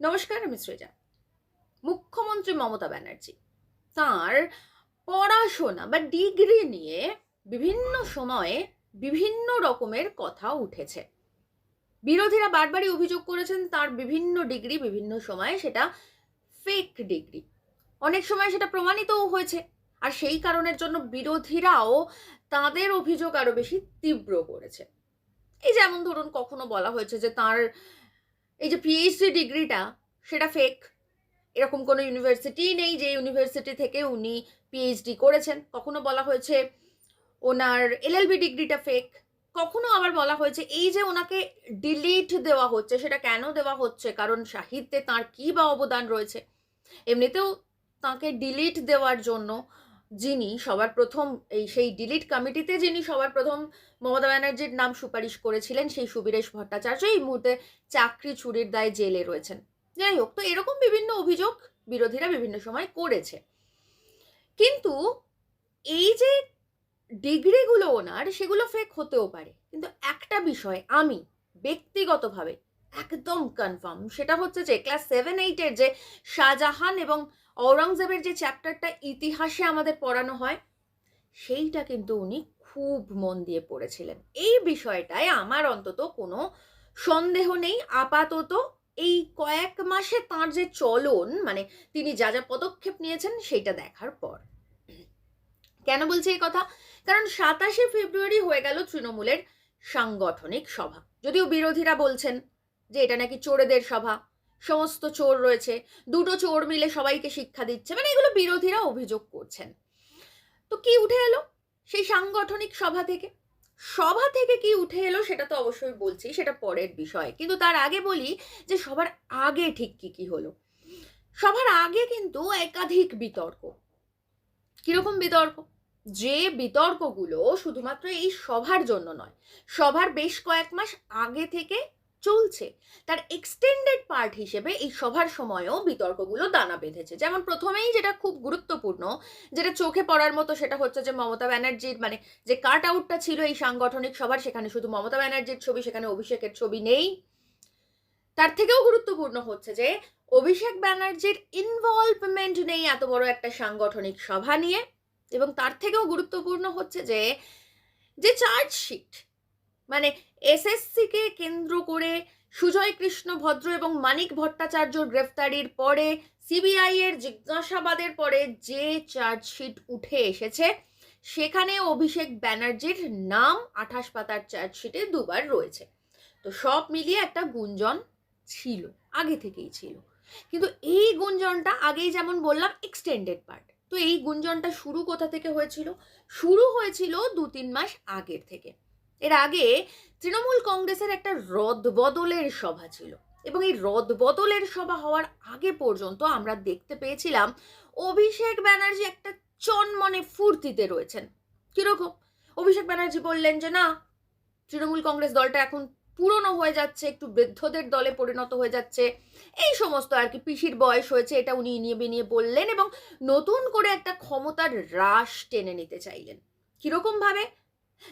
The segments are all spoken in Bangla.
নমস্কার, আমি সৃজা। মুখ্যমন্ত্রী মমতা ব্যানার্জি, তার পড়াশোনা বা ডিগ্রি নিয়ে বিভিন্ন সময়ে বিভিন্ন রকমের কথা উঠেছে। বিরোধীরা বারবারই অভিযোগ করেছেন, তার বিভিন্ন ডিগ্রি বিভিন্ন সময়ে সেটা ফেক ডিগ্রি। অনেক সময় সেটা প্রমাণিতও হয়েছে। আর সেই কারণের জন্য বিরোধীরাও তাদের অভিযোগ আরও বেশি তীব্র করেছে। এই যেমন ধরুন, কখনো বলা হয়েছে যে তার এই যে পিএইচডি ডিগ্রিটা, সেটা ফেক এরকম কোনো ইউনিভার্সিটি নেই যে ইউনিভার্সিটি থেকে উনি পিএইচডি করেছেন। কখনো বলা হয়েছে ওনার এলএলবি ডিগ্রিটা ফেক কখনো আবার বলা হয়েছে এই যে ওনাকে ডিলিট দেওয়া হচ্ছে, সেটা কেন দেওয়া হচ্ছে? কারণ সাহিত্যে তার কী বা অবদান রয়েছে? এমনিতেও তাকে ডিলিট দেওয়ার জন্য যিনি সবার প্রথম এই সেই ডিলিট কমিটিতে যিনি সবার প্রথম মমতা ব্যানার্জির নাম সুপারিশ করেছিলেন, সেই সুবীরেশ ভট্টাচার্য এই মুহূর্তে চাকরি চুরির দায়ে জেলে রয়েছেন। যাই হোক, তো এরকম বিভিন্ন অভিযোগ বিরোধীরা বিভিন্ন সময় করেছে। কিন্তু এই যে ডিগ্রিগুলো ওনার, সেগুলো ফেক হতেও পারে। কিন্তু একটা বিষয় আমি ব্যক্তিগতভাবে একদম কনফার্ম সেটা হচ্ছে যে ক্লাস সেভেন এইটের যে শাহজাহান এবং ঔরঙ্গজেবের যে চ্যাপ্টারটা ইতিহাসে আমাদের পড়ানো হয়, সেইটা কিন্তু উনি খুব মন দিয়ে পড়েছিলেন। এই বিষয়টায় আমার অন্তত কোনো সন্দেহ নেই। আপাতত এই কয়েক মাসে তার যে চলন মানে তিনি যা যা পদক্ষেপ নিয়েছেন সেইটা দেখার পর। কেন বলছি এই কথা? কারণ সাতাশে ফেব্রুয়ারি হয়ে গেল তৃণমূলের সাংগঠনিক সভা। যদিও বিরোধীরা বলছেন যে এটা নাকি চোরেদের সভা। সমস্ত চোর রয়েছে, দুটো চোর মিলে সবাইকে শিক্ষা দিচ্ছে মানে এগুলো বিরোধীরা অভিযোগ করছেন। তো কি উঠে এলো সেই সাংগঠনিক সভা থেকে? সভা থেকে কি উঠে এলো সেটা তো অবশ্যই বলছি, সেটা পরের বিষয়। কিন্তু তার আগে বলি যে সবার আগে ঠিক কি কি হলো? সবার আগে কিন্তু একাধিক বিতর্ক। কীরকম বিতর্ক? যে বিতর্কগুলো শুধুমাত্র এই সভার জন্য নয়, সভার বেশ কয়েক মাস আগে থেকে চলছে। তার এক্সটেন্ডেড পার্ট হিসেবে এই সভার সময়ও বিতর্কগুলো দানা বেঁধেছে। যেমন প্রথমেই যেটা খুব গুরুত্বপূর্ণ, যেটা চোখে পড়ার মতো সেটা হচ্ছে যে মমতা ব্যানার্জির মানে যে কাট আউটটা ছিল এই সাংগঠনিক সভার, সেখানে শুধু মমতা ব্যানার্জির ছবি, সেখানে অভিষেকের ছবি নেই। তার থেকেও গুরুত্বপূর্ণ হচ্ছে যে অভিষেক ব্যানার্জির ইনভলভমেন্ট নেই এত বড় একটা সাংগঠনিক সভা নিয়ে। এবং তার থেকেও গুরুত্বপূর্ণ হচ্ছে যে যে চার্জশিট মানে এসএসসিকে কেন্দ্র করে সুজয় কৃষ্ণ ভদ্র এবং মানিক ভট্টাচার্যর গ্রেফতারির পরে সিবিআই এর জিজ্ঞাসাবাদের পরে যে চার্জশিট উঠে এসেছে, সেখানে অভিষেক ব্যানার্জির নাম আঠাশ পাতার চার্জশিটে দুবার রয়েছে। তো সব মিলিয়ে একটা গুঞ্জন ছিল, আগে থেকেই ছিল। কিন্তু এই গুঞ্জনটা আগেই যেমন বললাম এক্সটেন্ডেড পার্ট তো এই গুঞ্জনটা শুরু কোথা থেকে হয়েছিল? শুরু হয়েছিল দু তিন মাস আগের থেকে। এর আগে তৃণমূল কংগ্রেসের একটা রদবদলের সভা ছিল এবং এই রদবদলের সভা হওয়ার আগে পর্যন্ত আমরা দেখতে পেয়েছিলাম অভিষেক ব্যানার্জি একটা চনমনে ফুর্তিতে রয়েছেন। কীরকম? অভিষেক ব্যানার্জি বললেন যে, না, তৃণমূল কংগ্রেস দলটা এখন পুরনো হয়ে যাচ্ছে, একটু বৃদ্ধদের দলে পরিণত হয়ে যাচ্ছে। এই সমস্ত আর কি পিসির বয়স হয়েছে, এটা উনি নিয়ে বিনিয়ে বললেন এবং নতুন করে একটা ক্ষমতার হ্রাস টেনে নিতে চাইলেন। কীরকম ভাবে?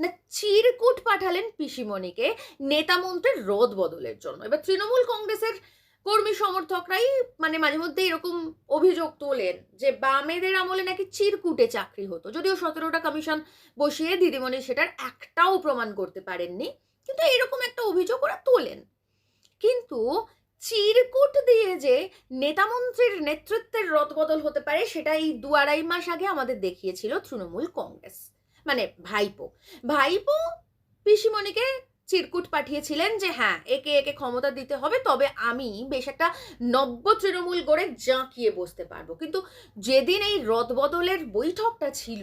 না, চিরকুট পাঠালেন পিসিমণিকে নেতা মন্ত্রীর রদ বদলের জন্য। এবার তৃণমূল কংগ্রেসের কর্মী সমর্থকরাই মানে মাঝে মধ্যে এরকম অভিযোগ তোলেন যে বামেদের আমলে নাকি চিরকুটে চাকরি হতো। যদিও সতেরোটা কমিশন বসিয়ে দিদিমণি সেটার একটাও প্রমাণ করতে পারেননি, কিন্তু এরকম একটা অভিযোগ ওরা তোলেন। কিন্তু চিরকুট দিয়ে যে নেতামন্ত্রীর নেতৃত্বের রদবদল হতে পারে, সেটা এই দু আড়াই মাস আগে আমাদের দেখিয়েছিল তৃণমূল কংগ্রেস। মানে ভাইপো। ভাইপো পিসিমণিকে চিরকুট পাঠিয়েছিলেন যে হ্যাঁ একে একে ক্ষমতা দিতে হবে, তবে আমি বেশ একটা নব্য তৃণমূল গড়ে জাঁকিয়ে বসতে পারব। কিন্তু যেদিন এই রদবদলের বৈঠকটা ছিল,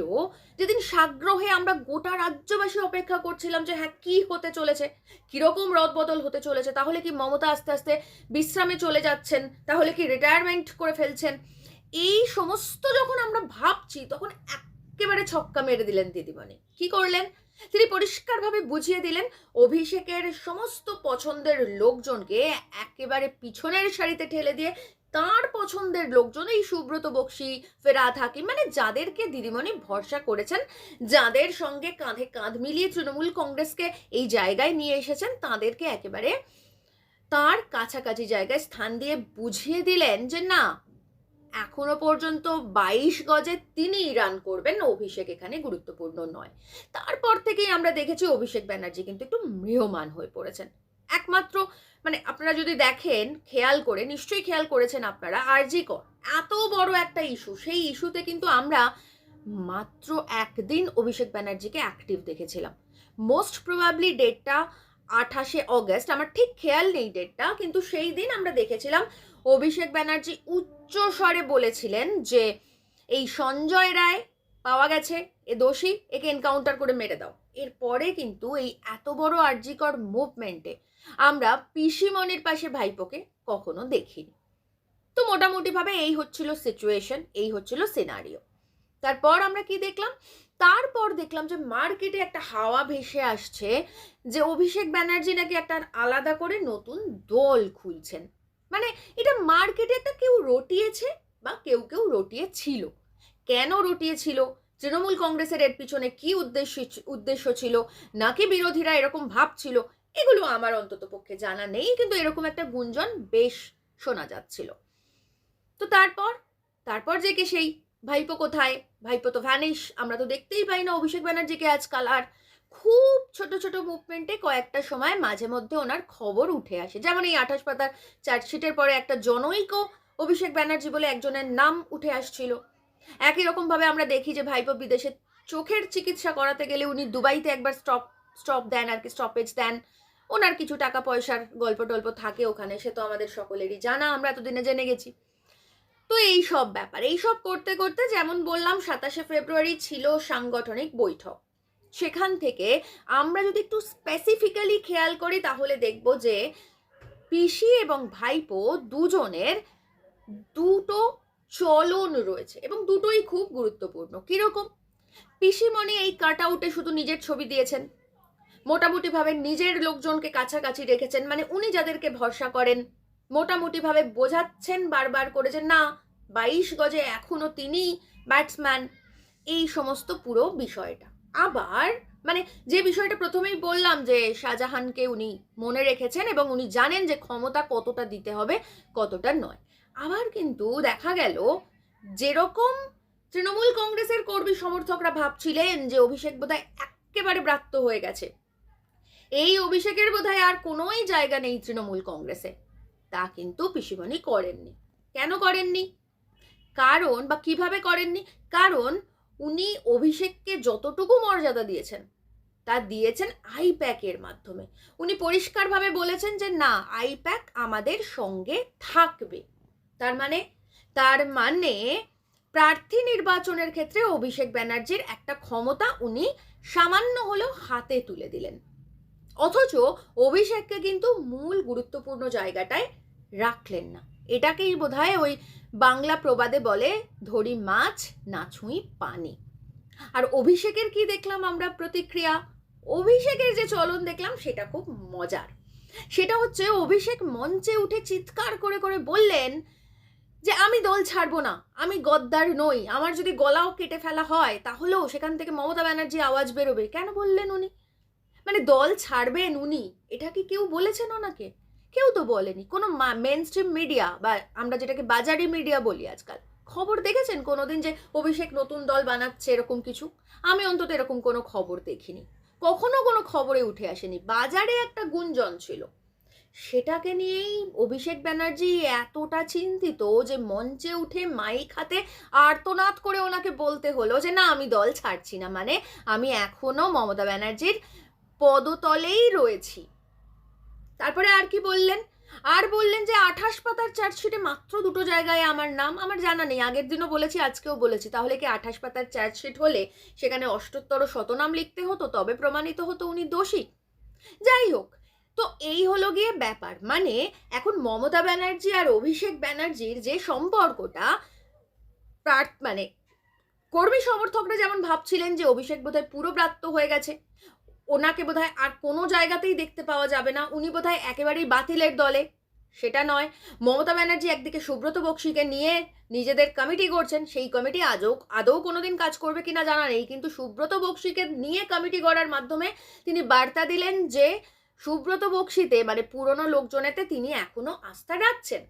যেদিন সাগ্রহে আমরা গোটা রাজ্যবাসী অপেক্ষা করছিলাম যে হ্যাঁ কি হতে চলেছে, কীরকম রদবদল হতে চলেছে, তাহলে কি মমতা আস্তে আস্তে বিশ্রামে চলে যাচ্ছেন, তাহলে কি রিটায়ারমেন্ট করে ফেলছেন, এই সমস্ত যখন আমরা ভাবছি, তখন একেবারে ছক্কা মেরে দিলেন দিদিমণি। কি করলেন? তিনি পরিষ্কারভাবে বুঝিয়ে দিলেন, অভিষেকের সমস্ত পছন্দের লোকজনকে একেবারে পিছনের সারিতে ঠেলে দিয়ে তার পছন্দের লোকজন, এই সুব্রত, বক্সি ফেরাত হাকিম মানে যাদেরকে দিদিমণি ভরসা করেছেন, যাদের সঙ্গে কাঁধে কাঁধ মিলিয়ে তৃণমূল কংগ্রেসকে এই জায়গায় নিয়ে এসেছেন, তাদেরকে একেবারে তার কাছাকাছি জায়গায় স্থান দিয়ে বুঝিয়ে দিলেন যে না এখনও পর্যন্ত বাইশ গজে তিনি রান করবেন। অভিষেক এখানে গুরুত্বপূর্ণ নয়। তারপর থেকেই আমরা দেখেছি অভিষেক ব্যানার্জি কিন্তু একটু মৃহমান হয়ে পড়েছেন। একমাত্র মানে আপনারা যদি দেখেন, খেয়াল করে, নিশ্চয়ই খেয়াল করেছেন আপনারা, আরজি কর। এত বড় একটা ইস্যু সেই ইস্যুতে কিন্তু আমরা মাত্র একদিন অভিষেক ব্যানার্জিকে অ্যাক্টিভ দেখেছিলাম। মোস্ট প্রবাবলি ডেটটা আঠাশে অগস্ট আমার ঠিক খেয়াল নেই ডেটটা কিন্তু সেই দিন আমরা দেখেছিলাম অভিষেক ব্যানার্জি উচ্চ স্বরে বলেছিলেন যে, এই সঞ্জয় রায় পাওয়া গেছে, এ দোষী, একে এনকাউন্টার করে মেরে দাও। এরপরে কিন্তু এই এত বড় আর্জিকর মুভমেন্টে আমরা পিসিমনির পাশে ভাইপোকে কখনো দেখিনি। তো মোটামুটিভাবে এই হচ্ছিল সিচুয়েশন এই হচ্ছিল সিনারিও তারপর আমরা কি দেখলাম? তারপর দেখলাম যে মার্কেটে একটা হাওয়া ভেসে আসছে যে অভিষেক ব্যানার্জি নাকি একটা আলাদা করে নতুন দল খুলছেন। মানে এটা মার্কেটে একটা কেউ রটিয়েছে বা কেউ কেউ রটিয়েছিল। কেন রটিয়েছিল? তৃণমূল কংগ্রেসের এর পিছনে কি উদ্দেশ্য উদ্দেশ্য ছিল? নাকি বিরোধীরা এরকম ভাবছিল? এগুলো আমার অন্তত পক্ষে জানা নেই, কিন্তু এরকম একটা গুঞ্জন বেশ শোনা যাচ্ছিল। তো তারপর? তারপর যে কে সেই ভাইপো কোথায়? ভাইপো তো ভ্যানিশ আমরা তো দেখতেই পাই না অভিষেক ব্যানার্জিকে আজকাল। আর খুব ছোট ছোট মুভমেন্টে কয়েকটা সময় মাঝে মধ্যে ওনার খবর উঠে আসে। যেমন এই আঠাশ পাতার চার্জশিটের পরে একটা জনৈক অভিষেক ব্যানার্জি বলে একজনের নাম উঠে আসছিল। একই রকমভাবে আমরা দেখি যে ভাইপো বিদেশে চোখের চিকিৎসা করাতে গেলে উনি দুবাইতে একবার স্টপ স্টপ দেন আর কি স্টপেজ দেন। ওনার কিছু টাকা পয়সার গল্প টল্প থাকে ওখানে, সে তো আমাদের সকলেরই জানা, আমরা এতদিনে জেনে গেছি। তো এই সব ব্যাপার এই সব করতে করতে যেমন বললাম, সাতাশে ফেব্রুয়ারি ছিল সাংগঠনিক বৈঠক। সেখান থেকে আমরা যদি একটু স্পেসিফিক্যালি খেয়াল করি, তাহলে দেখব যে পিসি এবং ভাইপো দুজনের দুটো চলন রয়েছে এবং দুটোই খুব গুরুত্বপূর্ণ। কীরকম? পিসিমণি এই কাট আউটে শুধু নিজের ছবি দিয়েছেন, মোটামুটিভাবে নিজের লোকজনকে কাছাকাছি রেখেছেন মানে উনি যাদেরকে ভরসা করেন, মোটামুটিভাবে বোঝাচ্ছেন বারবার করে যে না, বাইশ গজে এখনও তিনি ব্যাটসম্যান এই সমস্ত পুরো বিষয়টা। আবার মানে যে বিষয়টা প্রথমেই বললাম যে শাহজাহানকে উনি মনে রেখেছেন এবং উনি জানেন যে ক্ষমতা কতটা দিতে হবে, কতটা নয়। আবার কিন্তু দেখা গেল, যেরকম তৃণমূল কংগ্রেসের কর্মী সমর্থকরা ভাবছিলেন যে অভিষেক বোধহয় একেবারে ব্রাত্য হয়ে গেছে। এই অভিষেকের বোধহয় আর কোনোই জায়গা নেই তৃণমূল কংগ্রেসে। তা কিন্তু পিসিমণি করেননি। কেন করেননি? কারণ বা কীভাবে করেননি? কারণ উনি অভিষেককে যতটুকু মর্যাদা দিয়েছেন, তা দিয়েছেন আইপ্যাকের মাধ্যমে। উনি পরিষ্কারভাবে বলেছেন যে, না, আইপ্যাক আমাদের সঙ্গে থাকবে। তার মানে তার মানে প্রার্থী নির্বাচনের ক্ষেত্রে অভিষেক ব্যানার্জির একটা ক্ষমতা উনি সামান্য হলেও হাতে তুলে দিলেন। অথচ অভিষেককে কিন্তু মূল গুরুত্বপূর্ণ জায়গাটায় রাখলেন না। এটাকেই বোধহয় ওই বাংলা প্রবাদে বলে, ধরি মাছ, না ছুঁই পানি। আর অভিষেকের কি দেখলাম আমরা প্রতিক্রিয়া? অভিষেকের যে চলন দেখলাম, সেটা খুব মজার। সেটা হচ্ছে, অভিষেক মঞ্চে উঠে চিৎকার করে করে বললেন যে, আমি দল ছাড়বো না, আমি গদ্দার নই। আমার যদি গলাও কেটে ফেলা হয়, তাহলেও সেখান থেকে মমতা ব্যানার্জি আওয়াজ বেরোবে। কেন বললেন উনি? মানে দল ছাড়বেন উনি? এটা কি কেউ বলেছেন ওনাকে? কেউ তো বলেনি। কোনো মেন স্ট্রিম মিডিয়া বা আমরা যেটাকে বাজারি মিডিয়া বলি আজকাল। খবর দেখেছেন কোনোদিন যে অভিষেক নতুন দল বানাচ্ছে এরকম কিছু? আমি অন্তত এরকম কোনো খবর দেখিনি। কখনো কোনো খবরে উঠে আসেনি। বাজারে একটা গুঞ্জন ছিল। সেটাকে নিয়েই অভিষেক ব্যানার্জি এতটা চিন্তিত যে মঞ্চে উঠে মাইক হাতে আর্তনাদ করে ওনাকে বলতে হলো যে, না, আমি দল ছাড়ছি না। মানে আমি এখনও মমতা ব্যানার্জির পদতলেই রয়েছি। তারপরে আর কি বললেন? আর বললেন যে আঠাশ পাতার চার্জশিটে মাত্র দুটো জায়গায় আমার নাম, আমার জানা নেই। আগের দিনও বলেছি, আজকেও বলেছি। তাহলে কি আঠাশ পাতার চার্জশিট হলে সেখানে অষ্টোত্তর শতনাম লিখতে হতো, তবে প্রমাণিত হতো উনি দোষী? যাই হোক, তো এই হলো গিয়ে ব্যাপার। মানে এখন মমতা ব্যানার্জি আর অভিষেক ব্যানার্জির যে সম্পর্কটা মানে কর্মী সমর্থকরা যেমন ভাবছিলেন যে অভিষেক বোধহয় পুরো ব্রাত্য হয়ে গেছে ওনাকে বোধহয় আর কোনো জায়গাতেই দেখতে পাওয়া যাবে না। উনি বোধহয় একেবারেই বাতিলের দলে। সেটা নয়, মমতা ব্যানার্জি একদিকে সুব্রত বক্সিকে নিয়ে নিজেদের কমিটি করছেন সেই কমিটি আজও, আদৌ কোনোদিন কাজ করবে কিনা জানা নেই, কিন্তু সুব্রত বক্সিকে নিয়ে কমিটি গড়ার মাধ্যমে তিনি বার্তা দিলেন যে, সুব্রত বক্সিতে মানে পুরনো লোকজনেতে তিনি এখনও আস্থা রাখছেন।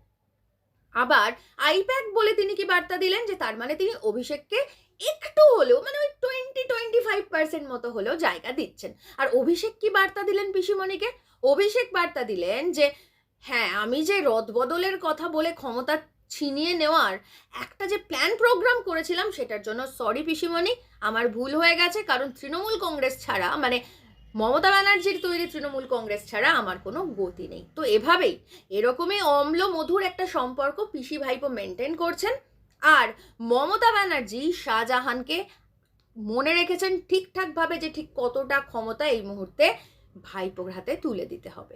আবার আইপ্যাক বলে তিনি কি বার্তা দিলেন যে তার মানে তিনি অভিষেককে একটু হলেও মানে ওই টোয়েন্টি টোয়েন্টি ফাইভ পার্সেন্ট মতো হলেও জায়গা দিচ্ছেন। আর অভিষেক কি বার্তা দিলেন পিসিমণিকে? অভিষেক বার্তা দিলেন যে হ্যাঁ আমি যে রদবদলের কথা বলে ক্ষমতা ছিনিয়ে নেওয়ার একটা যে প্ল্যান প্রোগ্রাম করেছিলাম, সেটার জন্য সরি পিসিমণি, আমার ভুল হয়ে গেছে, কারণ তৃণমূল কংগ্রেস ছাড়া মানে মমতা ব্যানার্জির তৈরি তৃণমূল কংগ্রেস ছাড়া আমার কোনো গতি নেই। তো এভাবেই এরকমই অম্ল মধুর একটা সম্পর্ক পিসি ভাইপো মেনটেন করছেন আর মমতা ব্যানার্জি শাহজাহানকে মনে রেখেছেন ঠিকঠাকভাবে যে ঠিক কতটা ক্ষমতা এই মুহূর্তে ভাইপোর হাতে তুলে দিতে হবে।